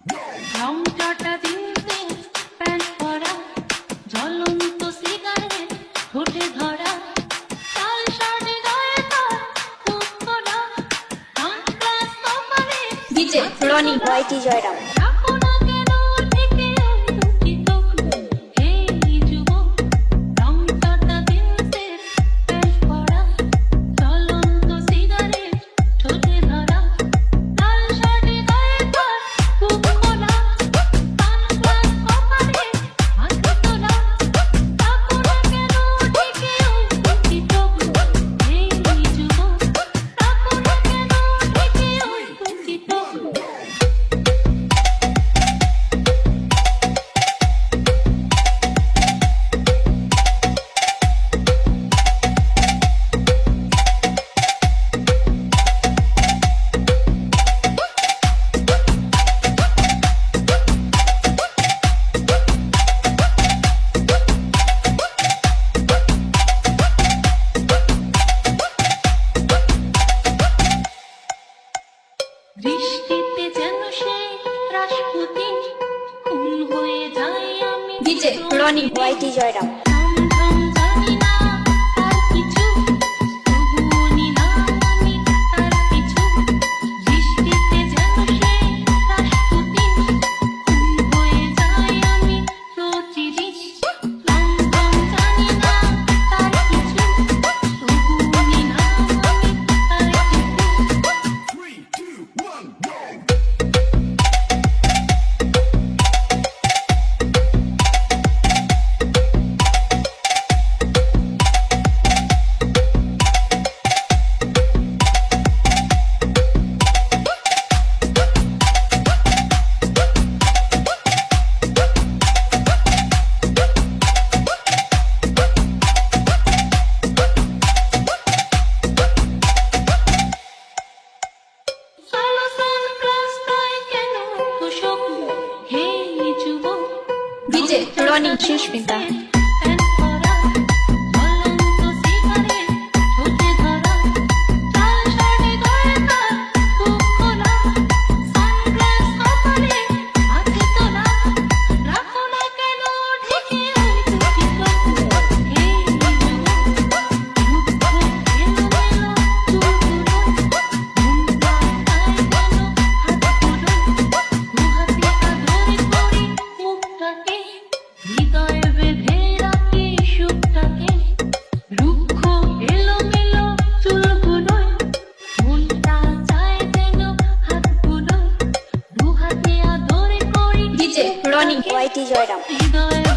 রং চটা দিনতে প্যান পরা জ্বলন্ত সিগারেট ঠোঁটে ধরা তাল শাড়ি গায়ে তার ফুট করা ডান্স ক্লাস তোমারে DJ Rony YT Joyram DJ Rony YT Joyram. Flor Suspinta. YT Joy Đồng